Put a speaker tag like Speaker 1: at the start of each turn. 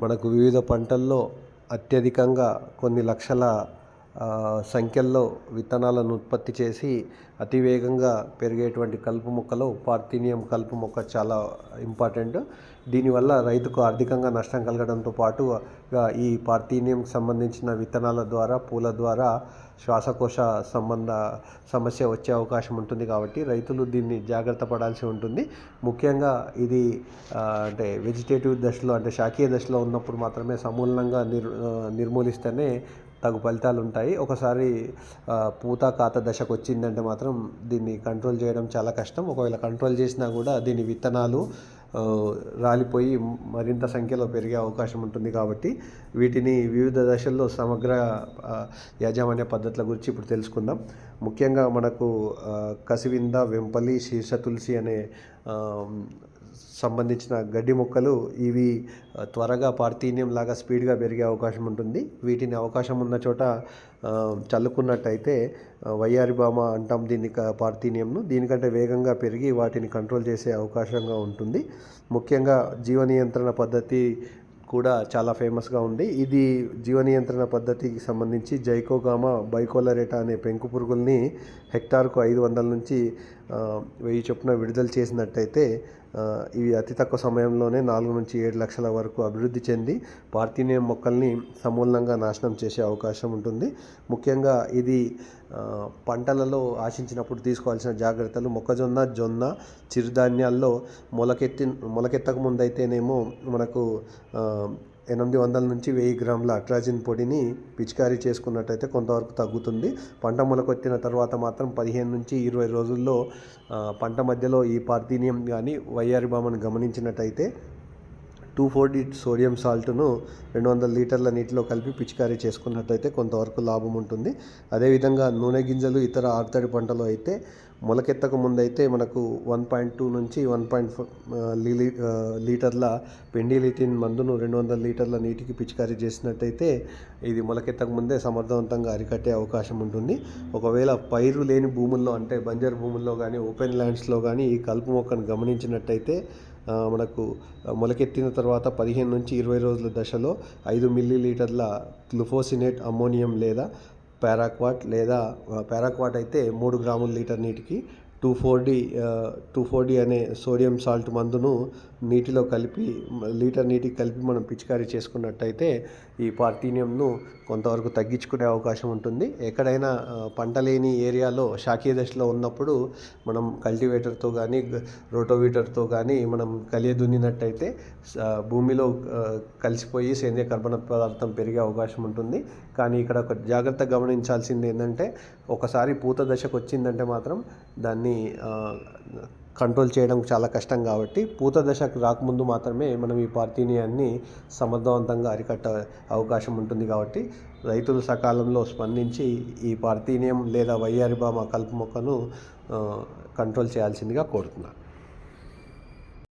Speaker 1: మనకు వివిధ పంటల్లో అత్యధికంగా కొన్ని లక్షల సంఖ్యల్లో విత్తనాలను ఉత్పత్తి చేసి అతివేగంగా పెరిగేటువంటి కలుపు మొక్కలో పార్థీనియం కలుపు మొక్క చాలా ఇంపార్టెంట్. దీనివల్ల రైతుకు ఆర్థికంగా నష్టం కలగడంతో పాటు ఈ పార్థీనియం సంబంధించిన విత్తనాల ద్వారా పూల ద్వారా శ్వాసకోశ సంబంధ సమస్య వచ్చే అవకాశం ఉంటుంది కాబట్టి రైతులు దీన్ని జాగ్రత్త పడాల్సి ఉంటుంది. ముఖ్యంగా ఇది అంటే వెజిటేటివ్ దశలో అంటే శాఖీయ దశలో ఉన్నప్పుడు మాత్రమే సమూలంగా నిర్ నిర్మూలిస్తేనే తగు ఫలితాలు ఉంటాయి. ఒకసారి పూత కాత దశకు వచ్చిందంటే మాత్రం దీన్ని కంట్రోల్ చేయడం చాలా కష్టం. ఒకవేళ కంట్రోల్ చేసినా కూడా దీని విత్తనాలు రాలిపోయి మరింత సంఖ్యలో పెరిగే అవకాశం ఉంటుంది కాబట్టి వీటిని వివిధ దశల్లో సమగ్ర యాజమాన్య పద్ధతుల గురించి ఇప్పుడు తెలుసుకుందాం. ముఖ్యంగా మనకు కసివింద వెంపలి శీర్ష తులసి అనే సంబంధించిన గడ్డి మొక్కలు ఇవి త్వరగా పార్థీనియం లాగా స్పీడ్గా పెరిగే అవకాశం ఉంటుంది. వీటిని అవకాశం ఉన్న చోట చల్లుకున్నట్టయితే వయ్యారి బామ అంటాం దీన్ని పార్థీనియంను దీనికంటే వేగంగా పెరిగి వాటిని కంట్రోల్ చేసే అవకాశంగా ఉంటుంది. ముఖ్యంగా జీవ నియంత్రణ పద్ధతి కూడా చాలా ఫేమస్గా ఉంది. ఇది జీవ నియంత్రణ పద్ధతికి సంబంధించి జైకోగామా బైకోలరేటా అనే పెంకు పురుగుల్ని హెక్టార్కు ఐదు వందల నుంచి వెయ్యి చొప్పున విడుదల చేసినట్టయితే ఇవి అతి తక్కువ సమయంలోనే నాలుగు నుంచి ఏడు లక్షల వరకు అభివృద్ధి చెంది పార్థీనియం మొక్కల్ని సమూలంగా నాశనం చేసే అవకాశం ఉంటుంది. ముఖ్యంగా ఇది పంటలలో ఆశించినప్పుడు తీసుకోవాల్సిన జాగ్రత్తలు మొక్కజొన్న జొన్న చిరుధాన్యాల్లో మొలకెత్తి మొలకెత్తక ముందైతేనేమో మనకు ఎనిమిది వందల నుంచి వెయ్యి గ్రాముల అట్రాజిన్ పొడిని పిచికారీ చేసుకున్నట్టయితే కొంతవరకు తగ్గుతుంది. పంట మొలకొత్తిన తర్వాత మాత్రం పదిహేను నుంచి ఇరవై రోజుల్లో పంట మధ్యలో ఈ పార్థీనియం కానీ వైఆర్ బామను గమనించినట్టయితే టూ ఫోర్టీ సోడియం సాల్ట్ను రెండు వందల లీటర్ల నీటిలో కలిపి పిచికారీ చేసుకున్నట్టయితే కొంతవరకు లాభం ఉంటుంది. అదేవిధంగా నూనె గింజలు ఇతర ఆర్తడి పంటలు అయితే మొలకెత్తక ముందైతే మనకు వన్ పాయింట్ టూ నుంచి వన్ పాయింట్ ఫోర్ లీటర్ల పెండిలిథిన్ మందును రెండు వందల లీటర్ల నీటికి పిచికారీ చేసినట్టయితే ఇది మొలకెత్తక ముందే సమర్థవంతంగా అరికట్టే అవకాశం ఉంటుంది. ఒకవేళ పైరు లేని భూముల్లో అంటే బంజర్ భూముల్లో కానీ ఓపెన్ ల్యాండ్స్లో కానీ ఈ కలుపు మొక్కను గమనించినట్టయితే మనకు మొలకెత్తిన తర్వాత పదిహేను నుంచి ఇరవై రోజుల దశలో ఐదు మిల్లీ లీటర్ల గ్లూఫోసినేట్ అమ్మోనియం లేదా పారాక్వాట్ లేదా పారాక్వాట్ అయితే మూడు గ్రాముల లీటర్ నీటికి two four D two four D అనే సోడియం సాల్ట్ మందును నీటిలో కలిపి లీటర్ నీటికి కలిపి మనం పిచికారీ చేసుకున్నట్టయితే ఈ పార్థీనియంను కొంతవరకు తగ్గించుకునే అవకాశం ఉంటుంది. ఎక్కడైనా పంట లేని ఏరియాలో శాఖీయ దశలో ఉన్నప్పుడు మనం కల్టివేటర్తో కానీ రోటోవీటర్తో కానీ మనం కలియ దున్నినట్టయితే భూమిలో కలిసిపోయి సేంద్రియ కర్బన పదార్థం పెరిగే అవకాశం ఉంటుంది. కానీ ఇక్కడ ఒక జాగ్రత్త గమనించాల్సింది ఏంటంటే ఒకసారి పూత దశకు వచ్చిందంటే మాత్రం దాన్ని కంట్రోల్ చేయడం చాలా కష్టం కాబట్టి పూత దశకు రాకముందు మాత్రమే మనం ఈ పార్థీనియాన్ని సమర్థవంతంగా అరికట్ట అవకాశం ఉంటుంది కాబట్టి రైతులు సకాలంలో స్పందించి ఈ పార్థీనియం లేదా వయ్యారిబామ కలుపు మొక్కను కంట్రోల్ చేయాల్సిందిగా కోరుతున్నాను.